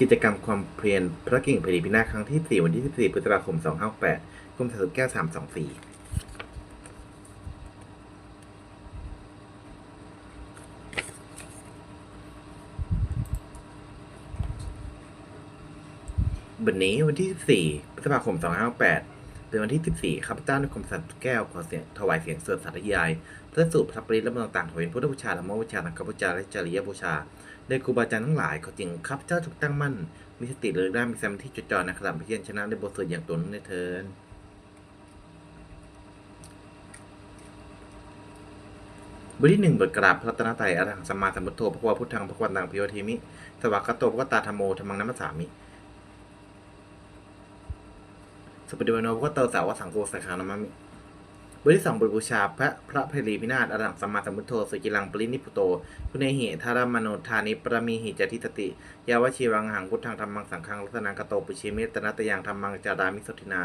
กิจกรรมความเพียรพระกิ่งพรีพินาครั้งที่ 4 วันที่ 14 พฤษภาคม 258กรมสสุแก้ว324วันนี้วันที่ 14 พฤษภาคม 258 เป็นวันที่ 14ข้าพเจ้าในกรมสัตว์แก้วขอเสียงถวายเสียงสวดสาธยายเพื่อสู่พระปริและมืองต่างๆถวายพุทธบูชาธรรมบูชาสังฆบูชาและจริยบูชาโดยครูบาอาจารย์ทั้งหลายขอจริงข้าพเจ้าถูกตั้งมั่น มีสติเลือกได้มีสมาธิจดจ่อในขณะเพียรชนะในบทสวดอย่างตัวนั้นในเทินบทที่หนึ่งบทกราบพระรัตนตรัยอรหังสัมมาสัมพุทโธพระวาพุทธังพระควันตังพิโยเทมิสวากาโตพระวตาธรรมโมธรรมังนัมสสามิ สุ ปฏิวันโนพระโตสาวสังโฆสังฆานามิบทที่สองบทบูชาพระพระเพลีพินาศอรังสัมมาสัมพุทโธสุจิลังปรินิพุโตคุเนหิธารมโนธานิปรมีหิจติตติ ยาวชีวังหังพุทธังธรรมังสังฆังรัตนังกโตปุชิเมตนะตยังธรรมังจารามิสุทินา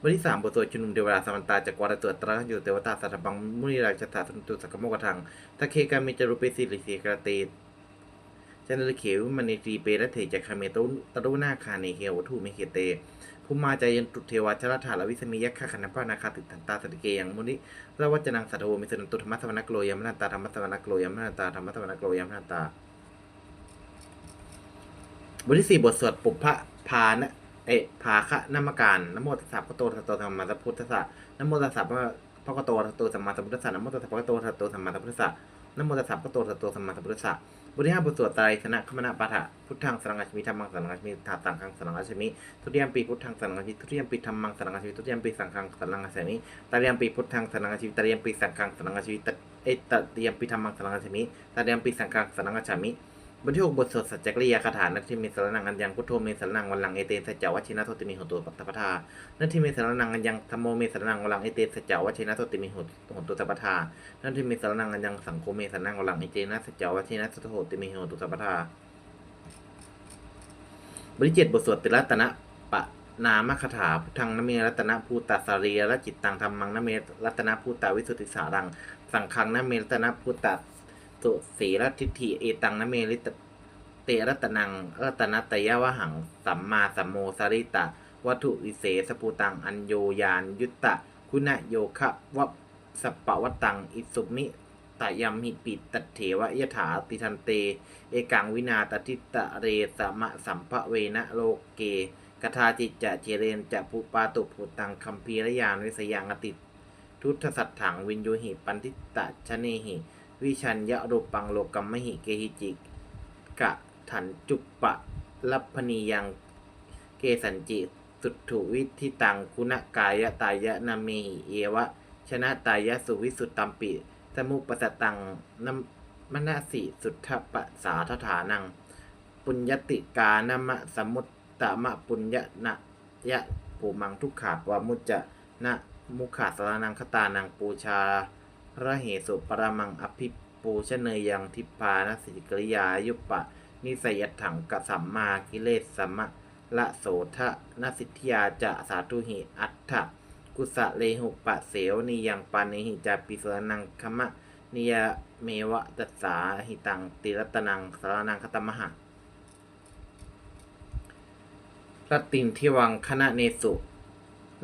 บทที่สามบทสวดชุนุมเทวดาสมันตาจักรวาลตรวจตราอยู่เทวตาสัตบังมุนิราชสาสนุตุสักโมกทังตะเคกามิจารุเปสิลิสีกระเตจันทรเขวมณีตรีเปรเถจักขเมตุตรุนาคาเนเฮวัตุเมเขเต ภูมิมาจายันตุเทวาชรถาลวิสมียักขะขันธ์พระนาคาติตันตาสติเกยังมุนิระวัจนังสัตโธมิสนันตุธรรมสวนักโลยมนันตาธรรมสวนักโลยมนันตาธรรมสวนักโลยมนันตาบทที่สี่บทสวดปุพพะพานะเอภาคะนามการนโมตัสสะพระโตทัตโตธรรมาสัพพุทธัสสะนโมตัสสะพระพระโตทัตโตสัมมาสัมพุทธัสสะนโมตัสสะพระโตทัตโตสัมมาสัมพุทธัสสะ นโมตัสสะพระโตสัตโตสัมมาสัมพุทธัสสะบทที่ห้าบทสวดไตรสนะขมนะปะทะพุทธังสรังกัจมิธรรมังสรังกัจมิถาตังคังสรังกัจมิทุติยมปีพุทธังสรังกัจมิทุติยมปีธรรมังสรังกัจมิทุติยมปีสังฆังสรังกัจมิตริยมปีพุทธังสรังกัจมิตริยมปีสังฆังสรังกัจมิตเอตติยมปีธรรมังสรังกัจมิตริยมปีสังฆังสรังกัจมิ บทที่หกบทสวดสัจจกริยาคาถานัตถิเมสรนังอัญญังพุทโธเมสรนังวันลังเอเตสัจจวัชินะโทติมิโหตุปัตตปทานัตถิเมสรนังอัญญังธรรมโมเมสรนังวันลังเอเตสัจจวัชินะโทติมิโหตุสัพพทานั่นที่มีสารนังอันยังสังโคมเมสนังกหลังอิเจนะสจาวัชินะสุทติมิโหตุสัพพทาบริเจตบทสวดติรัตนะปะนามคาถาพุทธังนเมรัตนะภูตาสารีและจิตตังธรรมังนเมรัตนะภูตาวิสุทธิสารัง สังคังนเมรัตนะภูตา สุสีรทิฏฐิเอตังนเมริตเตรัตนังรัตนะตยะวหัง สัมมาสัมโมสริตะ วัตถุวิเศษปูตัง อัญโยยาน ยุตตะ คุณโยคะวะสัปะวตัง อิสุมิตยมหิปิตเถวะยถาติทันเต เอกังวินาตติตะเรสมะสัมภเวนะโลกเกกทาจิตจะเจเรนจะปุปาตุปุตังคัมภีรยานวิสยังอติ ทุตสัตถังวินโยหิปันทิตะชะเนหิ วิชัญยะรูปังโลกัมมหิเกหิจิกะถันจุปปะลัพพนียังเกสันจิ สุตถุวิธิตังคุณกายตายะนามิหิเอวะ ชนะตายะสุวิสุตตัมปิ สมุปสตังนัมมนาสิสุทธปะสาทฐานัง ปุญญติกานมะสมุตตมะปุญญนะยะปูมังทุกขาปวามุจจะนะมุขาสารนังคตานังปูชา ระเหสุปรมังอภิปูชเนยังทิพานสิกริยายุปะ นิสยถังกสัมมากิเลสสัมมะละโสทะนสิทธิยาจะสาธุหิอัตถะกุสะเลหุปะเสวนิยังปานิหิจาปิสรนังคมะนิยเมวะตัสสาหิตังติรัตนังสารนังคตมหะรตตินทิวังคณะเนสุ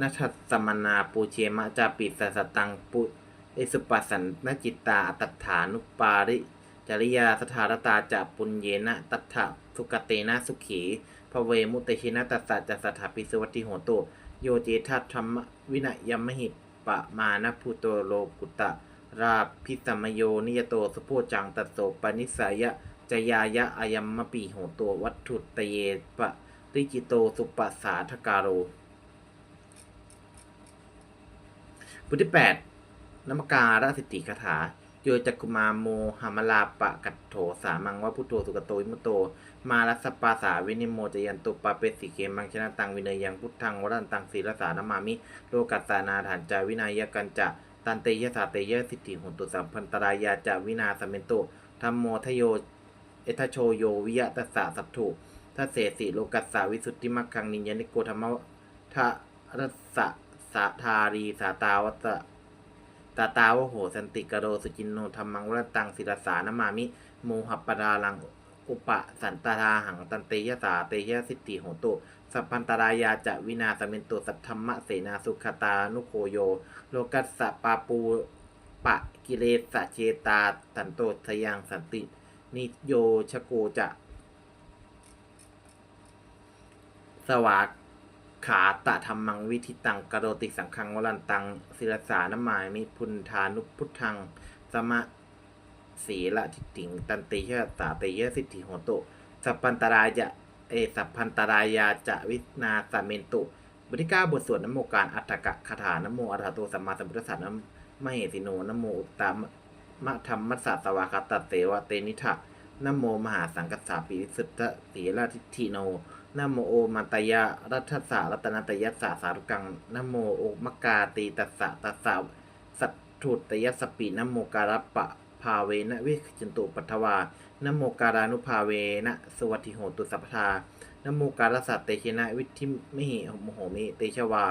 นัทสมนาปูเชมะจาปิสสตังปุ เอสุปัสสันนจิตตาตัฏฐานุปาริ จริยาสถารตาจะปุญเยนะ ตัฏฐะสุกเตนะสุขีพระเวมุตชินะตัสสะจะสถาปิสวัติโหตุโยเจทัตธรรมวินัยมหิปะมานะพุโตโลกุตะ ราพิสมโยนิยโตสุโพจังตัสโสปนิสายะจยายะอายัมมปีโหโตวัตถุตเยปะริจิโตสุปัสาทการโรบทที่แปด นมการสิทธิคาถาโยจักกุมาโมหามลาปะกัตโถสามังวะพุทโธสุกโตวิมุโต มาลัสปาสาวินิโมจยันตุปาเปสิเกมังชนะตังวิเนยยังพุทธังวรันตังศีลสานามามิโลกัสสานาฐานจาวินายกันจะตันเตยสาเตยสิทธิหุนตุสัมพันตรายาจาวินาสมเมนตุธรรมโมทโยเอทโชโยวิยะตัสสะสัพถุทัเสสิโลกัสสาวิสุทธิมักขังนิยนิโกธรรมะทะรัสสะสะทารีสาตาวัต ตาตาวโหสันติกโรสุจินโนธรรมังวรตังศิรสานามามิ โมหปปดาลังอุปะสันตาราหังตันเตยสาเตยสิทธิโหตุสัพพันตรายาจะวินาสเมนตุสัทธรรมะเสนาสุขตานุโคโย โลกัสสะปาปูปะกิเลสะเจตาตันโตทยังสันติ นิโยชโกจะ สวาก ขาตะธรรมังวิธิตังกโรติสังคังวลันตังศิลสานมายมิพุนทานุพุทธัง สมะสีละทิฏฐิง ตันติยะตาเตยะสิทธิโหตุสัพพันตรายะเอสัพพันตรายาจะวินาสเมนตุบทที่เก้าบทสวดนโมการอัตถกะคาถานโมอัฏฐโตสัมมาสัมพุทธัสสะนมเหสิโนนโมอุตตามมะธรรมมัสสะสวากาตเตวะเตนิทะนโมมหาสังกัสสาปิสุทธสีละทิฏฐิโน นโมโอมัตยะรัตสารัตนตยัสสาสารุกังนโมโอมกาตีตัสสะตัสสะสัตถุตยัสปีนโมการัปปะภาเวนะวิจันตุปัทวานโมการานุภาเวนะสวัสดิโหตุสัพพทานโมการสัตเตชนะวิธิมหิโมโหมิเตชวา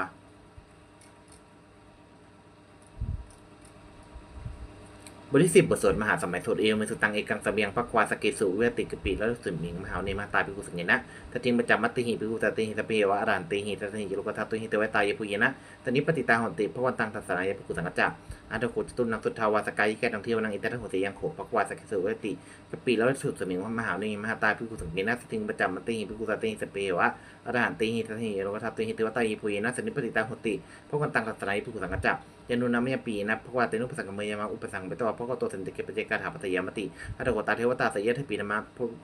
บทที่สิบบทสวดมหาสมัยสวดเอวเมสุตังเอกังสเบียงพักวาสเกสุเวติกปิแล้วสุมิงมหาเนมาตาพิกุสังเกนะตติงประจำมัตติหิพิกุตติหิตเปวะอรันติหิตติหิโลกทัตตุหิเตวตายพุยนะตอนิปฏิตาหอนติพระวันตังทัสนายพิกุสังกัจจะอันตโขจตุนังสุทธาวาสกายแก่ท่องเที่ยวนังอิตาทังโหติยังโขพักวาสเกสุเวติกปิแล้วสุดสมิงมหาเนมหาตาพิกุสังเกนะตติงประจำมัตติหิพิกุตติหิตเปวะอรันติหิตติหิโลกทัตตุหิเตวตายพุยนะสนิปฏิตาหอนติพระวันตังทัสนายพิกุสังกัจจะ ยานุนามยปีนะเพราะว่าเตนุปสังกมยามาอุปสังเปตวเพราะก็ตัวสันติเกปเจกาถาปัตยามติอัตโกตาเทวตาสยะเทปีนามา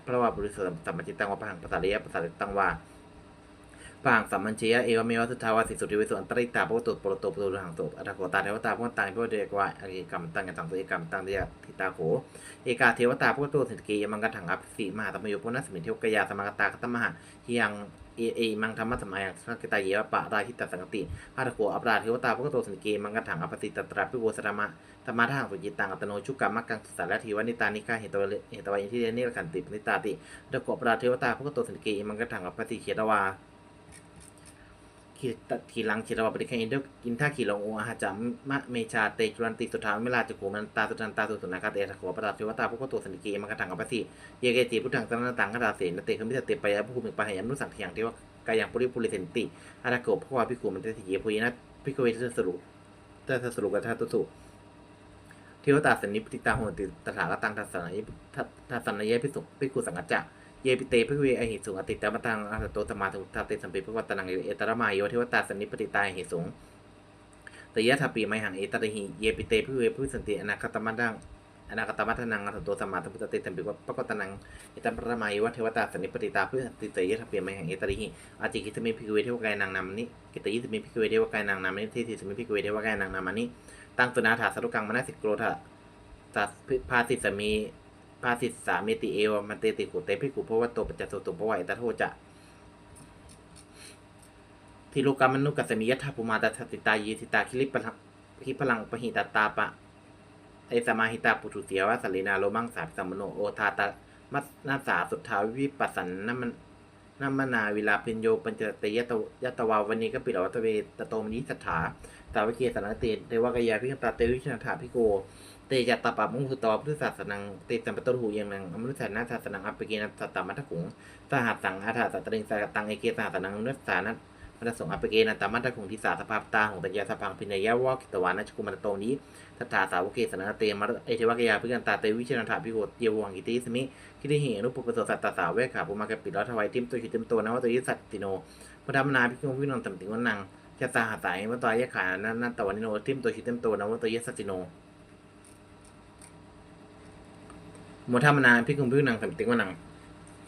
พระว่าบริสุทธิ์สัมมจิตังวะพังปัสสาริยะปัสสาริตังวาปังสัมมันเชียเอวเมวัสุทาวาสิสุทิวิสุอันตริตาพระตุปรโตปรุหังโตอัตโกตาเทวตาพระตังพระเดกวาอริกรรมตังกันตังตัวเอกรรมตังเดียทิตาโขเอกาเทวตาพระตัวสิทธิเกยมังกันถังอภิสีมหาตมโยปุณสมิเทวกยาสมากตาคตมหาหียัง เอเอมังธรรมะสมัยสังกตาเยวปะราหิตสังกติอาตะโกอัปราเทวตาพระตัวสิทธิเกมังกระถังอภิสิตตราพิโวสรมะธรรมะทางสุจิตังอัตโนชุกรรมกังสุสารทีวานิตานิกาเหตวะเหตวายินที่เนรขันติปนิตาติตะโกบปราเทวตาพระกตสันเกมังกถังอภิสิเขตวา ขีตทีลังเขตวาปริคันเดกินท่าขีลงโออาหาจามมะเมชาเตจุรันติสุทธาเมลาจุโกมันตาสุตันตาสุสุนาคาเตตะโขปราเทวตาพระกตัวสันเกมังกรถังอภิสิเยเกติพุทธังสนตังคาราเสนเตคมิตเตปยะภูมิปะหายัมนุสังเทียงเทวกายังปุริปุริเสนติอาตโกพระวาพิกุมันเตติเยพุยนะพิกเวทสรุตสสรุกัทาตุสุเทวตาสนิปติตาโหติตถาคตังทัสนายทัสนายพิสุพิกุสังกัจจะ เยปิเตพิเวอหิสุงอติตมตังอาสโตสมาตุทาเตสัมปิภวัตนังเอตระมายโยเทวตาสันิปติตาหิสุงตยะทัปปีไมหังเอตระหิเยปิเตพิเวพิสันติอนาคตมัดังอนาคตมัทนังอาสโตสมาตุทาเตสัมปิภวัตนังเอตระมายโยเทวตาสันิปติตาพิสันติตยะทัปปีไมหังเอตระหิอาจิกิตมิพิเวเทวกายนางนามิกิตยิสมิพิเวเทวกายนางนามิเทติสมิพิเวเทวกายนางนามนิตังตุนาถาสรุกังมนาสิกโกรธะตัดภาสิสมี ภาสิตสามีติเอวมันเตติกุเตพิกุเพราะว่าตัวปัจจสุตุปวัยตะโทจะทิโลกรรมนุกัสมิยทัพปุมาตาติตายีสิตาคิริปะคิพลังปหิตาตาปะไอสมาหิตาปุถุเสียวะสลีนาโลมังสาสัมโนโอทาตามัสนาสาสุทธาวิปัสสันนัมนัมนาวิลาพินโยปัญจเตยตยตวาวันนี้ก็ปิดอวัตเวตโตมนิสัทธาตาวิเกสนเตเทวกยาพิฆตาเตวิชนาถาพิโก ตจัตตปะมุงสุตอพุทธศาสนังเตจัมปตรุหูยังนังอมนุษยนาศาสนังอัปเกนัสตตมัตถุงสหัสสังอาถาสัตริงสาตังเอเกสหัสนังนุสานัตมัตสงอัปเกนัตตมัตถุงทิสาสภาพตาของตัญญาสพังพินยาวกิตวานัชกุมันโตนี้ทัตถาสาวเกสนาเตมเอเทวกยาพิกันตาเตวิชนาถาพิโกเยวังกิติสมิคิริหิอนุปปโสสัตตาสาวเวขาปุมากปิดรัตวัยทิมตัวชิติมตัวนวตยิสัตติโนพระธรรมนาพิคุงพินนตัมติวันนังชะตาหาสายวัตยะขานันตวันิโนทิมตัวชิติมตัวนวตยิสัตติโน โมทามนาพิคุมพิคุนังสัมติงวนัง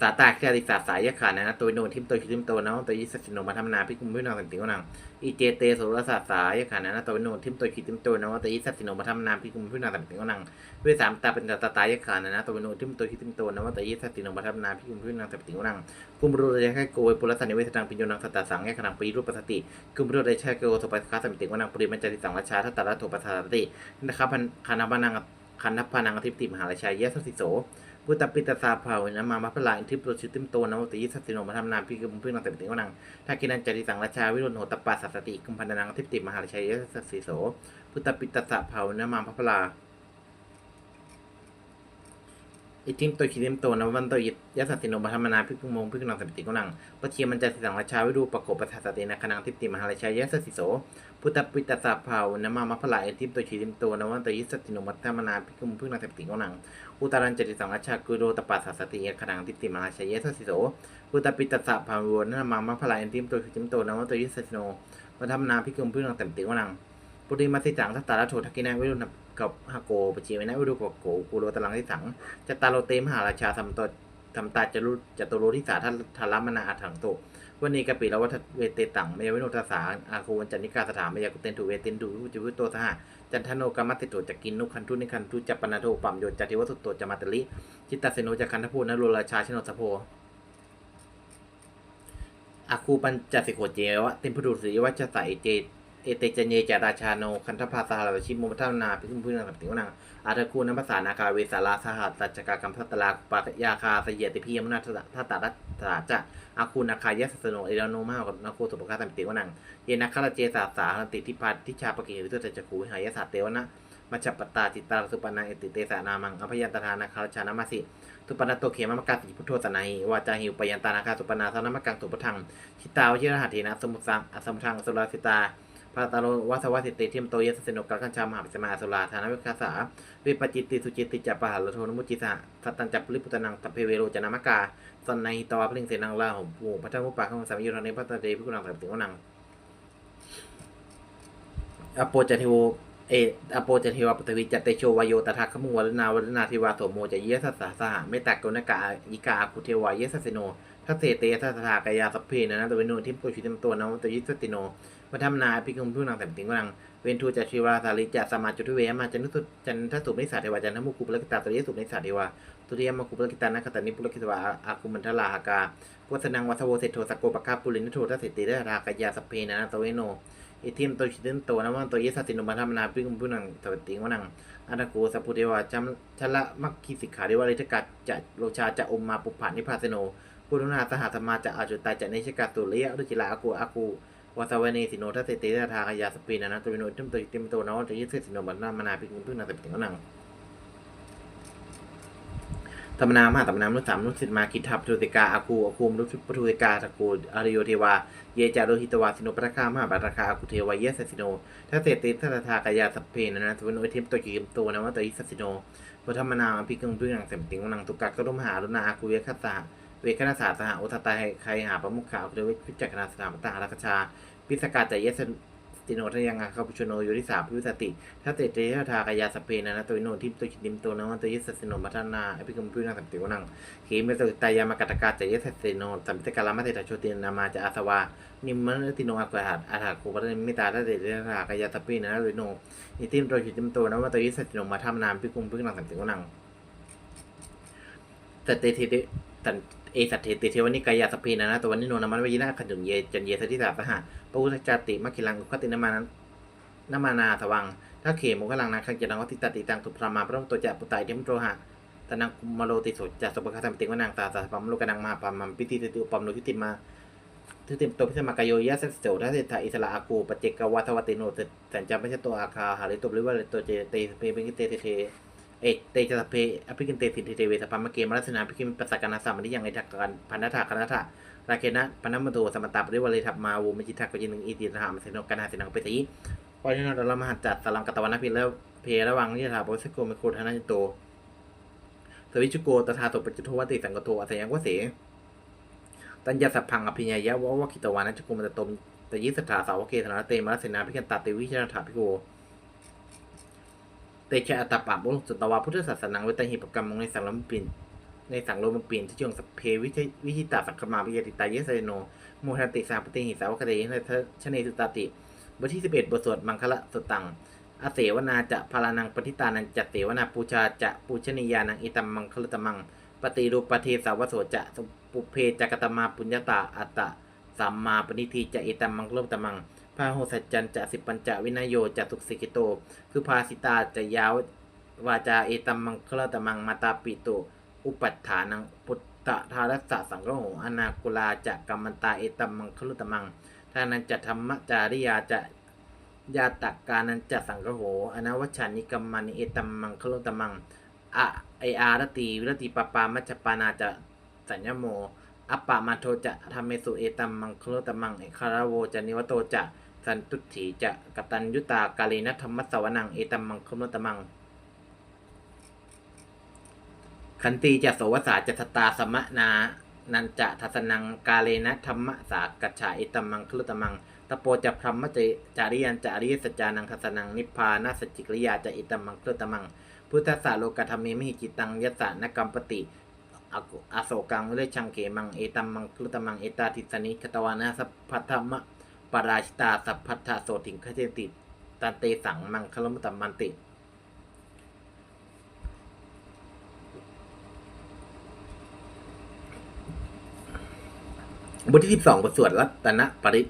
สาตาแค่ติสาสายยะขานะนะตัวโนทิมตัวชิติมตัวนะตัวยิสัสิโนมาทามนาพิคุมพิคุนังสัมติงวนังอีเจเตโสรสาสายะขานะนะตัวโนทิมตัวชิติมตัวนะตัวยิสัสิโนมาทามนาพิคุมพิคุนังสัมติงวนังเวสามตาเป็นตาตายะขานะนะตัวโนทิมตัวชิติมตัวนะตัวยิสัสิโนมาทามนาพิคุมพิคุนังสัมติงวนังกุมรุระยะแค่โกยปุรสันนิเวสตังปิญโยนังสัตตาสังแยกขนังปีรูปปัสสติกุมรุระยะแค่โกยโทปัสคาสัมติงวนังปริมัญจติสังราชาทัตตาระโทปัสสตินะครับคณะบันัง คันธพานังอธิปติมหาราชายะสัสิโสพุทธปิตสาภาวินะมามาพลายทิพโรชิติมโตนะวติยิสัตติโนมาทำนามพิกุมพึ่งนังเตปิติวนังถ้ากินันจริสังราชาวิรุณโหตปัสสัสติกุมพันนังทิปติมหาราชัยะสัสสิโสพุทธปิตสาภาวินะมาพพลาอิทิมตัวคิริมโตนวันตยิยสัสสิโนบัธรรมนาพิกุมงพิกุนังสัมติกุนังปะเทียมันจะสิสังราชาวิดูปะโกปัสสตินาคนังทิปติมหาราชายะสสสิโส พุทธปิตตาภาวนามามะพลายทิมตัวคิริมตัวนวันตัวยิสติโนบัธรรมนาพิกุมพิกุนังสัมปติกุนังอุตารันเจติสังราชากุโดตปัสสติยคนังทิติมาราชายะสสสิโสพุทธปิตตาภาวนามามะพลายทิมตัวคิริมตัวนวันตัวยิสติโนบัธรรมนาพิกุมพิกุนังสัมปติกุนังปุริมาสิจังทัตตาลโททักกินาวิรุณกับฮาโกปจีวินะวิรุกับโกกูโรตลังที่สังจตตาโลเตมหาราชาทำต ทำตาจรุจตุโรทิสาทัทารมนาอัถังโตวันนี้กปิลวัฏเวเตตังเมยวิโนทสาอาคูวันจันนิกาสถามยากุเตนถูเวเตนดูจุวิโตสหจันทโนกรรมติโตจักกินนุคันทุนิคันทุจัปนาโทปัมโยจัติวัตุโตจมาตลิจิตตเสโนจักคันทพูนโรราชาชโนสโพอาคูปัญจสิโกเจวะเต็มพดุสีวัชสเจเอเตจเนจาราชาโนคันธภาสหราชิมุพัฒนาพิคุมพื้นสัมติวนัง อาตะคูนภาษานาคาเวสาลาสหัสตัจกากรรมพัตลาปะยาคาสเยติพิยมนาทัตตารัตถาจะอาคูนาคายะสสโนเอรโนมากับนาโคสุปกาสัมติวนัง เยนักขลเจสาสาหันติทิพาทิชาปกิริตุตจักขูหายสาเตวนะมัจจปตาจิตตาสุปนาเอติเตสานามังอภยันตทานาคาชานามาสิทุปนัตโตเขมมกาสิพุทโธสนัยวาจาหิวปยันตานาคาสุปนาสนามกังสุปทังชิตาวชิรหัตถินะสมุสังอสมทังสุราสิตา พาตาโลวัสวัสิติเทียมโตยสสนุกกัคัญชามหาปิสมาสุราธานวิคาสาวิปจิตติสุจิตติจัปปะหัลโทนมุจิสะสัตตัญจัปริพุตนังตัพเพเวโรจนามกาสันในตวาพลิงเสนังลาหมปูพัทธมุปปะขังสามยุทธเนพัตตเดพิกุนังสัมติวนังอโปจเทโวเออโปจเทวปตวิจัตเตโชวายโยตถาคมุวรนาวัฒนาทิวาโสโมจะเยสัสสะสหเมตตากนกาอิกาคุเทวายสสโนทัสเสเตทัสสากายาสัพเพนะนะตวโนทิมโปชิตมตัวนวตยิสติโน วัฒมนาพิคุมผู้นางแต่งติงวังเวนทูจัชีวาสาริจะสมาจุทุเวมาจันทุจันทสุมิสาเทวาจันทมุกุปลกิตาตริยสุมิสาเทวาตุเรียมกุปลกิตานะคตานิปุลกิตวาอาคุมันทลาหากาวัสนังวัสโวเศโทสโกปะคาปุลินโททัสสิติเดรากยาสเพนะตเวโนอิทิมโตชิตินโตนะวันโตเยสัตินุบัธรรมนาพิคุมผู้นางแต่งติงวังอันตะกูสัพพุเทวาจัมชละมักคีสิกขาเดวาริทกัจจะโลชาจะอมมาปุผานิพาเสโนปุรุณาสหธรรมาจะอาจุตาจะเนชกาตุเลียรุจิลาอากูอากู วาสวเนสิโนทัสเตเตทาคายาสปีนะนะตัวโนทิมตัวติมตัวนจะยึดเสสิโนบันนามานาพิกุพึ่งนาแต่เป็นนังธรรมนามหาธรรมนามนุสามนุสิตมาคิทับทุติกาอาคูอาคูมนุสปทุติกาตะกูอริโยเทวา เยจาโรหิตวาสิโนปรคามหาบัตราคาอาคูเทวาเยสสิโนทัสเตเตทัสทากายาสเปนนะตัวโนทิมตัวกิมตนะว่าตัวยิสสิโนพระธรรมนาพิกุพึ่งนังเสมติงนังตุกักก็ร่มหารุณาอาคูเวคัสสะเวคณาสาสหอุทตาใครหาประมุขข่าวเดวิพิจักนาสนามตาลักชา พิสกาจเยสติโนทยังอาคาปุชโนโยริสาพิวสติถ้าเตเตทากายาสเปนะนะตัวโนทิมตัวชิดิมตัวนะวันตัวยิสสิโนมัทนาอภิกรมพิวนาสัมติวนังขีเมตุตายามากตกาจเยสสิโนสัมพิตกาลามาเตตโชตินามาจะอาสวานิมมันติโนอาควาหัดอาถาโคปะมิตาถ้าเตเตทากายาสเปนะนะโนอิทิมตัวชิดิมตัวนะวันตัวยิสสิโนมาทำนามพิกุมพิวนาสัมติวนังแต่เตเตตัน เอสัตเทติเทวนิกายาสเพนะนะตัววันนิโนนามันวินาขันจุนเยจันเยสติสาสหะพระพุทธจติมัคคิลังอุคตินามานั้นนามานาสวังถ้าเขมุขลังนาคังเจรังวัติตติตังตุพรามาพระมตัวจะปุตตายเดมโตหะตนังกุมโลติโสจัสปะคาสัมติวนางตาสาปัมโลกนังมาปัมมัมปิติติปัมโลทิติมาทิติมตัวพิสมากายโยยะเสสโตทัสเตถาอิสระอากูปเจกวัฏวัติโนสัญจาไม่ใช่ตัวอาคาหาริตุบริวารตัวเจเตเปเปกิเตเท เทเอเตจสเพอภิกินเตสินเทเวสปัมมเกมรัสนาภิกิมปัสสกนาสามันิยังไอทักกันพันธะคณะราเคนะปนัมมโตสมตาปริวเลทับมาวูมจิทักกยินึงอีติธรรมเสนกันหาสินังเปติปอยนดลมหัจัดสลังกตวันพิแล้วเพระวังนิถาโปสโกเมโคทนาจิโตสวิจุโกตถาโตปจุโทวติสังกโตอัสยังวเสตัญญาสัพพังอภิญญายะวะวะกิตวานะจุโกมตตมตยิสถาสาวเกธนาเตมรัสนาภิกันตาเตวิชนาถาภิโก เตชอัตปะบุรุษตวาพุทธศาสนังเวตหิปกรรมในสังลมปินในสังลมปินที่จงสพเพวิชวิชิตาสักขมาวิยติตาเยสเนโนโมทันติสาปติหิสาวกเตยในชเนสุตติบทที่สิบเอ็ดบทสวดมังคละสตังอาเสวนาจะพารานังปฏิตานังจัตเสวนาปูชาจะปูชนียานังอิตัมมังคลตมัง ปฏิรูปเทสาวโสจะปุเพจักตมาปุญญาตาอัตตะสัมมาปณิทีจะอิตัมมังคลตมัง พาโหสัจจันจะสิปัญจวินโยจะตุสิกิโตคือภาสิตาจะยาววาจาเอตัมมังคลตมังมาตาปิโตอุปัฏฐานังพุทธทารัสสะสังโฆอนาคุลาจะกัมมันตาเอตัมมังคลตมังทานันจะธรรมจาริยาจะยาตักกานันจะสังโหอนาวชานิกัมมานิเอตัมมังคลตมังอะไออารตีวิรติปปามัจปานาจะสัญญโมอปปะมาโทจะทำเมสุเอตัมมังคลุตมังเอคารโวจะนิวโตจะ สันตุถีจะกตัญยุตากาเลนะธรรมสวนังเอตัมมังคลุตมัง ขันติจะโสวสาจะทตาสมะนา นันจะทัสนังกาเลนะธรรมสากัจฉาเอตัมมังคลุตมังตะโปจะพรหมเจจาริยันจะอริยสัจานังทัสนังนิพพานาสจิกริยาจะเอตัมมังคลุตมัง พุทธสาโลกธรรมเมมิหิจิตังยัสสะนกรรมปติอโศกังเลชังเกมังเอตัมมังคลุตมังเอตาทิสนิคตวานะสัพพัทธมะ ปราชิตาสัพพัทธโสติงคเจติตันเตสังมังคลมุตตมมันติ บทที่สิบสองบทสวดรัตนปริต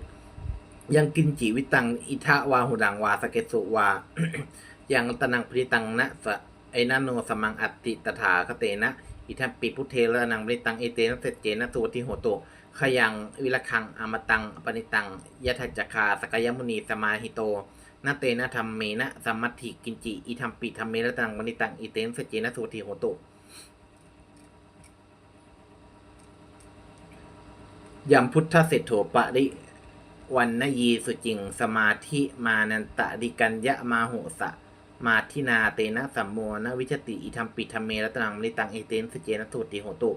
ยังกินจีวิตัง อิทะวาหุดังวาสเกสุวา ยังตนังปริตังนะสะไอนาโนสมังอัตติตถาคเตนะ อิทัมปิพุทเทระนังปริตังเอเตนะเสจเจนะสุวติโหโต ขยังวิรคังอมตังปณิตังยะทัจจคาสกยมุนีสมาหิโตนาเตนะธรรมเมนะสัมมัติกินจิอิทัมปิธรรมเมระตังปณิตังอิเตนสเจนะสุวติโหโตยัมพุทธเศรษโถปริวันนยีสุจิง สมาธิมานันตะดิกัญญะมาโหสะ มาทินาเตนะสัมโมนะวิชติอิธรรมปิธรรมเมรัตนังมริตังเอเตนสเจนะสุติโหตุ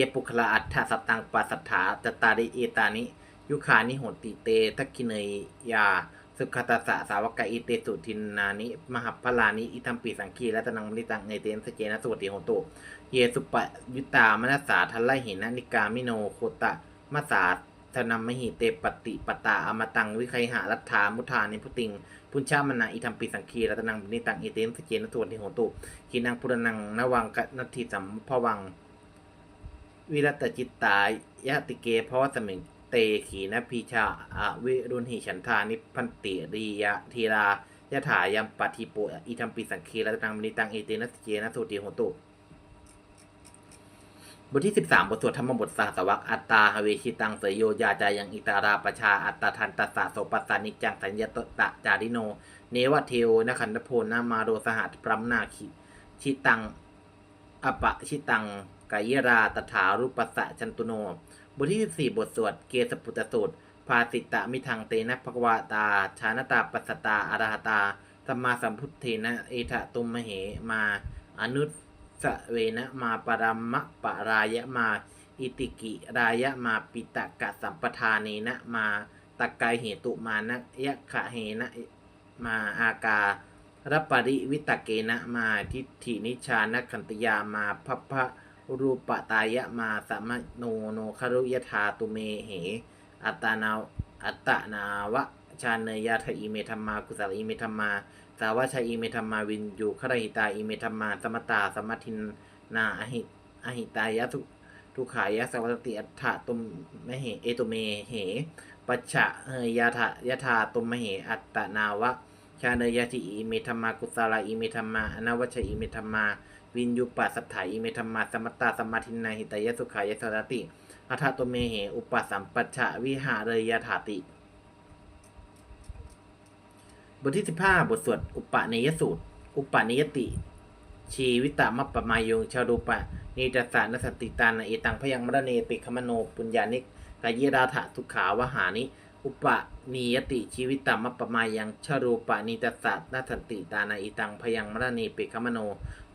ยปุคละอัฏฐสตังปัสสัทธาจตาริเอตานิ ยุคานิโหติเตทักขิเนยยา สุขตาสะสาวกอิเตสุทินนานิ มหัพพลานิ อิธรรมปิสังคีรัตนังมริตังเอเตนสเจนะสุติโหตุ เยสุปยุตามนัสสาทัลไลหินะนิกามิโนโคตะมาสสาธนามหิเตปฏิปตาอมตังวิไคหารัฐามุทานิพุติง พุญชามนาอิธรรมปิสังคีรัตนังนิตังเอเตมสเจนสวนทิโหตุขีนังปุรนังนวังกนัตถิสัมภวัง วิรัตจิตตายะติเกพราะว่าสมิงเตขีนพีชาอวิรุณหิฉันทานิพันติริยะทีรายะถายัมปฏิโปอิธรรมปิสังคีรัตนังนิตังเอเตนะสเจนสุติโหตุบทที่ 13 บทสวดธรรมบทสาสวักอัตตาหเวชิตังเสยโยยาจายังอิตาราปชาอัตตาทันตสสะโสปัสสานิจังสัญญตตะจาริโน เนวะเทโอนคันธโพนามาโรสหัสพรัมนาคิชิตังอปะชิตัง กายราตถารูปัสสะจันตุโน บทที่ 14 บทสวดเกสปุตสูตร ภาสิตะมิทังเตนะภควาตา ชานตาปัสสตาอารหตา สัมมาสัมพุทเทนะ เอทะตุมมเหมา อนุสเวนะมาปรัมมะปะรายะมา อิติกิรายะมาปิตะกะสัมปทาเนนะมาตะกายเหตุมานะยะขะเหนะมาอาการปริวิตะเกนะมาทิฏฐินิชานคันตยามาพัพพะ รูปตายะมาสมโนโนครุยธาตุเมเห อัตนาอัตนาวะชาเนยาทอิเมธรรมากุสลอิเมธรรมาสาวชาอิเมธรรมาวินยูครหิตาอิเมธรรมาสมตาสมัทินนาอหิอหิตายะทุทุขายะสวัสติอัฏฐะตุมมเหเอตุเมเหปัจฉะเฮยาทะยะธาตุมมเหอัตนาวะชาเนยติอิเมธรรมากุสลาอิเมธรรมาอนวัชอิเมธรรมา วินยูปัสสัทธาอิเมธรรมาสมตตาสมาทินาหิตายสุขายสวัสติอัฏฐตุเมเห อุปสัมปัชชะวิหารยถาติ บทที่สิบห้าบทสวดอุปเนยสูตร อุปเนยติ ชีวิตามัปปมายงชาดูปะนิจัสสานสติตานาเอตังพยังมรเนปิคมโนปุญญานิกกายราถะทุขาวหานิ อุปนิยติชีวิตามัปปมายังชารูปะนิจัสสานสติตานาเอตังพยังมรเนปิคมโน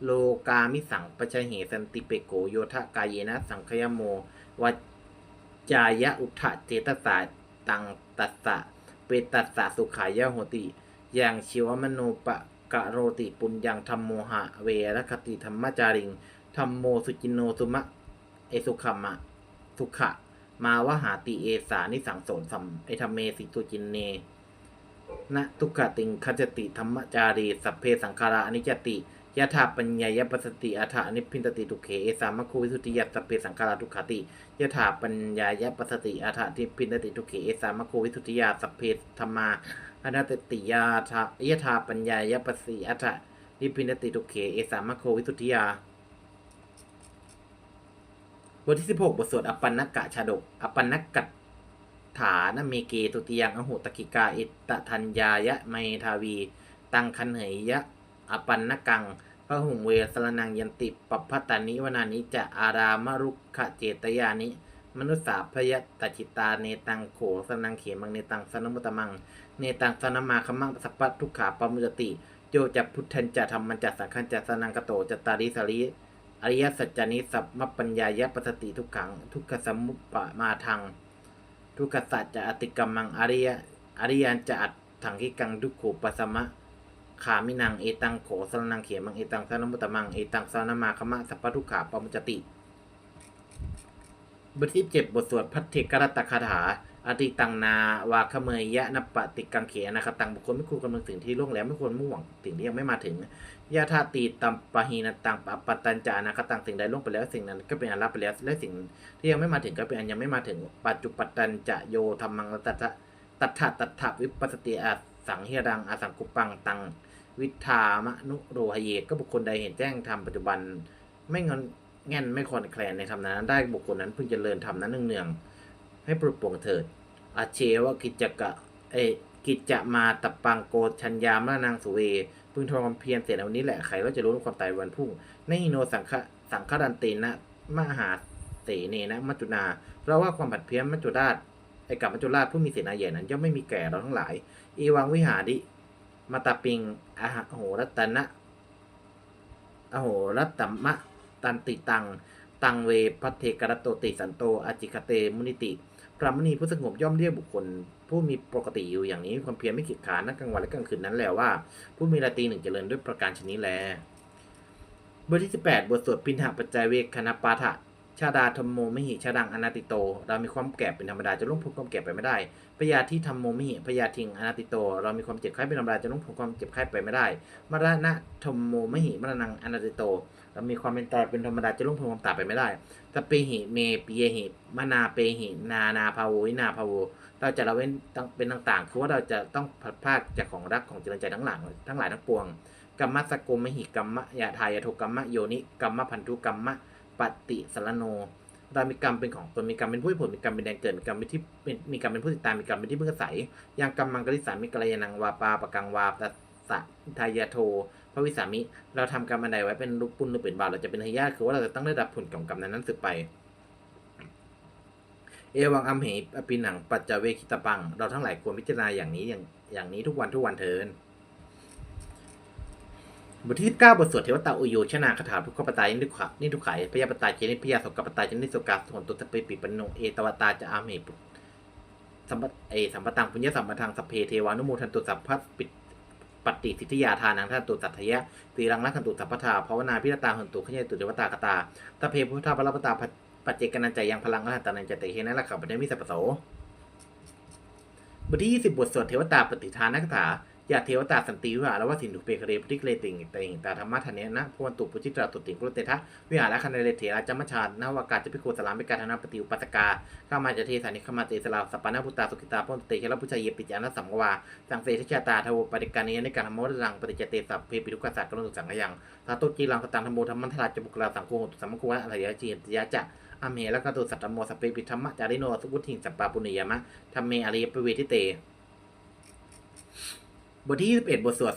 โลกามิสังปชเหสันติเปโกโยทะกายเยนะสังคยโมวจายะอุทะเจตสาตังตัสสะเปตัสสะสุขายะโหติอย่างชีวมโนปะกะโรติปุญญังธรรมโมหะเวรคติธรรมจาริงธรรมโมสุจินโนสุมะเอสุขมะสุขะ มาวหาติเอสานิสังสนสัมเอธรรมเมสิตุจินเนนะทุกขติงคจติธรรมจารีสัพเพสังขาราอนิจติ ยะถาปัญญายปัสสติอัฏฐานิพินตติทุเขเอสามะคูวิสุทธิยัตสเพสังขาราทุกขติยะถาปัญญายปัสสติอัฏฐานิพินตติทุเขเอสามะคูวิสุทธิยาสัพเพธรรมาอนัตติยาทายะธาปัญญายปสีอัฏฐนิพินติทุเขเอสามะโควิสุทธิยาบทที่16บทสวดอปันนกะชาดกอปันนกัตถานเมเกตุติยังอหุตกิกาอิตตทัญญายะไมทาวี ตังคันเหยยะ อปันนกังพระหุงเวสรนังยันติปัพพตานิวนานิจะอารามรุขขเจตยานิ มนุษสาพยตจิตาเนตังโขสนังเขมังเนตังสนมุตมัง เนตังสนมาคมังสัพพทุกขาปมุจติ โยจะพุทธันจะธรรมันจะสังฆันจะสนังกโตจะตาริสริอริยสัจจานิสัพมปัญญายะปสติทุกขัง ทุกขสมุปปมาทังทุกขสัจจะอติกรรมังอริยอริยันจะอัตถังคิกังทุกขูปสมะ ขามินังเอตังโขสรนังเขมังเอตังสนมุตมังเอตังสนมาคมะสัพพะทุขาปมุจติ บทที่เจ็ดบทสวดพัทเทกรตคาถาอติตังนาวาคเมยยะนปติกังเขนะคตังบุคคลไม่ควรกำลังสิ่งที่ล่วงแล้วไม่ควรมุ่งหวังสิ่งที่ยังไม่มาถึงยะธาตีตัมปะหีนตังปะปัตตัญจานะคตังสิ่งใดล่วงไปแล้วสิ่งนั้นก็เป็นอันรับไปแล้วและสิ่งที่ยังไม่มาถึงก็เป็นอันยังไม่มาถึงปัจจุปัตตัญจะโยธรรมังตัตถะตัทธะตัทธะวิปัสสติอาสังเฮรังอาสังกุปังตัง วิทามนุโรหเยก็บุคคลใดเห็นแจ้งธรรมปัจจุบัน ไม่งอนแง่นไม่คลอนแคลนในธรรมนั้น ได้บุคคลนั้นพึงเจริญธรรมนั้นเนืองๆให้ปลุกปลงเถิดอาเชวะกิจกะเอกิจจะมาตับปังโกชัญญามะนางสุเว พึงทำความเพียรเสร็จในวันนี้แหละใครก็จะรู้ความตายวันพุ่งในโนสังฆสังฆดันเตนะมหาเสเนนะมัจจุนา เพราะว่าความผัดเพี้ยนมัจจุราชไอ้กับมัจจุราชผู้มีเสนาใหญ่นั้นย่อมไม่มีแก่เราทั้งหลาย อีวังวิหาริ มาตาปิงอาหะโหรัตนะอโหรัตมะตันติตัง ตังเวพัทเทกรตโตติสันโตอจิคเตมุนิติ พระมณีผู้สงบย่อมเรียกบุคคล ผู้มีปกติอยู่อย่างนี้ความเพียรไม่ขีดขานักกลางวันและกลางคืนนั้นและว่า ผู้มีราตรีหนึ่งเจริญด้วยประการชนิดแลบทที่ 18 บทสวดพินหปัจจัยเวคณปาฐะ ชาดาธรรมโมมหิชาดังอนาติโต เรามีความแก่เป็นธรรมดาจะล่วงพ้นความแก่ไปไม่ได้พยาที่ธรรมโมมหิพยาทิงอนาติโต เรามีความเจ็บไข้เป็นธรรมดาจะล่วงพ้นความเจ็บไข้ไปไม่ได้ มรณะธรรมโมมหิมรณังอนาติโต เรามีความเป็นตายเป็นธรรมดาจะล่วงพ้นความตายไปไม่ได้สเปหิเมปียหิมนาเปหินานาภาวินาภาวเราจะละเว้นตั้งเป็นต่างๆ คือว่าเราจะต้องพัดพากจากของรักของเจริญใจทั้งหลังทั้งหลายทั้งปวงกรรมสกกมหิกรรมะยาทายาโทกรรมะโยนิกรรมะพันธุกรรมะ ปฏิสารโนเรามีกรรมเป็นของตนมีกรรมเป็นผู้ให้ผลมีกรรมเป็นแดนเกิดมีกรรมเป็นที่มีกรรมเป็นผู้ติดตามมีกรรมเป็นที่พึ่งอาศัยอย่างกรรมมังกริสามิกรยานังวาปาปะกังวาตัสสะทายาโทพระวิสามิ เราทำกรรมอันใดไว้เป็นรูปปุณหรือเป็นบาปเราจะเป็นทายาทคือว่าเราจะต้องได้รับผลของกรรมนั้นนั้นสืบไป เอวังอัมเหอปิหนังปัจจเวคิตปัง เราทั้งหลายควรพิจารณาอย่างนี้อย่างอย่างนี้ทุกวันทุกวันเทิน บทที่9บทสวดเทวตาอุโยชนาคาถาทุกขปตายนิทุขะนิทุขายพยาปตาเจนิพยาสกปตาเจนิสกาส่วนตุสเปปิปนโนเอตวตาจะอาเมปุสัมปเอสัมปตังปุญญสัมปทังสัพเพเทวานุโมทันตุสัพพะปิปฏิสิทธิยาทานังท่านตุสัทยะตีรังรักขันตุสัพพทาภาวนาพิรตาหันตุขยตุเทวตากตาตะเพพุทธาปรปตาปัจเจกนันใจยังพลังอรหันตานันจเตเฮนะละขับปเนมิสัพโสบทที่ 20 บทสวดเทวตาปฏิทานคาถา ยาเทวตาสันติวิหารและวสินดุเปกเรปฏิกเลติงเตงตาธรรมะทะเนนะพวันตุปุจิตราตุติงกุลเตทะวิหารและคันเลเถระจัมมชานนวากาจะพิโกสลามเปกาธนาปฏิอุปัสกาข้ามาจะเทสานิขมาเตสลาสัปปานาพุตตาสุกิตาพนเตเฮระพุชายเยปิจานะสัมกวาสังเสทิชาตาทวปฏิการเนในการธรรมวรังปฏิจเตสัพเพปิทุกขสัตว์กรุณสังขยังทาตุจีรังกตังธรรมโมธรรมันทราจบุกลาสังโฆตุสัมมคุวะอรยจีนติยะจะอเมแล้วก็ตุสัตตโมสเปปิธรรมะจาริโนสุวุทิงสัปปาปุณยมะธรรมเมอริยปเวทิเต บทที่ 21 บทสวด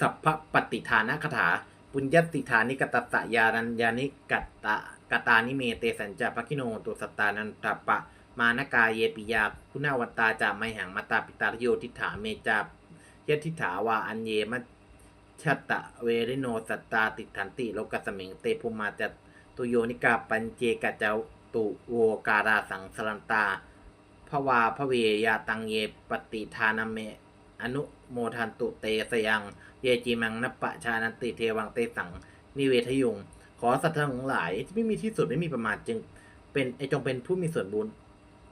สัพพปฏิทานคาถา ปุญญติฐานิกตัสสะยารัญญานิกัตตะกตานิเมเตสัญจาภคิโนตุสตานันตปะ มานกาเยปิยาคุณาวตาจาไมหังมาตาปิตาโยทิฐาเมจายทิฐาวาอัญเยมัชตะเวริโนสัตตาติทันติโลกัสมิงเตภูมาจตุโยนิกาปัญเจกะเจตุโวการาสังสรันตาภวาพเวยาตังเยปฏิทานเม อนุโมทันตุเตสยัง เยจิมังนปปะชานันติเทวังเตสัง นิเวทยุง ขอสัตว์ทั้งหลายที่ไม่มีที่สุดไม่มีประมาณจึง เป็นไอจงเป็นผู้มีส่วนบุญ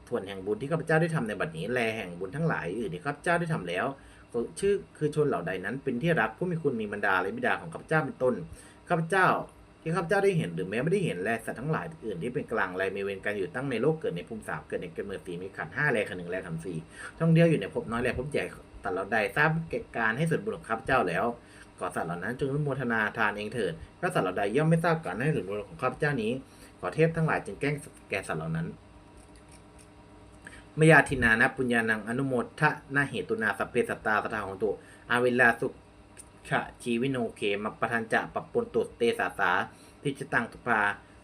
ส่วนแห่งบุญที่ข้าพเจ้าได้ทำในบัดนี้แลแห่งบุญทั้งหลายอื่นที่ข้าพเจ้าได้ทำแล้วชื่อคือชนเหล่าใดนั้น เป็นที่รักผู้มีคุณมีบรรดาและบิดาของข้าพเจ้าเป็นต้นข้าพเจ้าที่ข้าพเจ้าได้เห็นหรือแม้ไม่ได้เห็นแลสัตว์ทั้งหลายอื่นที่เป็นกลางแลมีเวรกันอยู่ตั้งในโลกเกิดในภูมิสามเกิดในเกิดเมือสีมีขันห้าแลขันหนึ่งแลขันสี่ท่องเที่ยวอยู่ในภพน้อยแลภพใหญ่ แต่เราใดทราบเกิดการให้ส่วนบุญของข้าพเจ้าแล้วขอสัตว์เหล่านั้นจงอนุโมทนาทานเองเถิดถ้าสัตว์เหล่าใดย่อมไม่ทราบการให้ส่วนบุญของข้าพเจ้านี้ ขอเทพทั้งหลายจึงแกล้งแก่สัตว์เหล่านั้นมยาทินานะปุญญานังอนุโมทนาเหตุนาสัพเพสัตตาสถาของตัวอาเวลาสุชะชีวิโนเคมปปทันจะปปปนตุเตสาสาทิจตังตุปา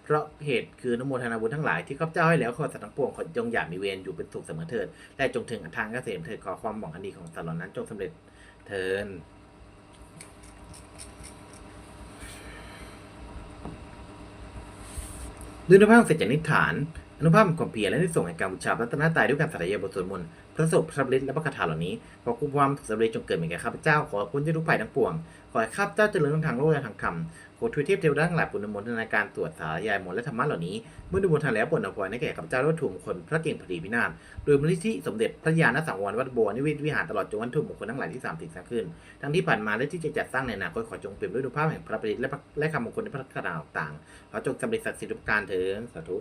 เพราะเหตุคืออนโมทนาบุญทั้งหลายที่ข้าพเจ้าให้แล้วขอสัตว์ทั้งปวงขอจงอย่ามีเวรอยู่เป็นสุขเสมอเถิดและจงถึงทางเกษมเถิดขอความหวังอันดีของสัตว์เหล่านั้นจงสำเร็จเถินด้วยนุภาพเสร็จจากนิฐานอนุภาพความเพียรและที่ส่งแห่งการบูชาพระรัตนตรัยด้วยการสัตยาบทสวดมนต์ พระศพพระบริตและพระคาถาเหล่านี้ขอคุณความสำเร็จจงเกิดเหมือนแก่ข้าพเจ้าขอพ้นจากทุกภัยทั้งปวงขอให้ข้าพเจ้าเจริญทั้งทางโลกและทางธรรมขอทวยเทพเทวดาทั้งหลายปุณณมนต์ในการตรวจสายายมนและธรรมะเหล่านี้เมื่อดูบนทางแล้วปวดอภวยให้แก่ข้าพเจ้าและถุมคลพระเก่งพอดีพินาศโดยมูลนิธิสมเด็จพระญาณสังวรวัดบัวนิเวศวิหารตลอดจนวัตถุมงคลทั้งหลายที่สามสิ่งสร้างขึ้น ทั้งที่ผ่านมาและที่จะจัดสร้างในอนาคตขอจงเปี่ยมด้วยอนุภาพแห่งพระประดิษฐ์และพระและคำมงคลในพระคาถาต่างขอจงสำเร็จศักดิ์สิทธิ์ทุกการเถิดสาธุ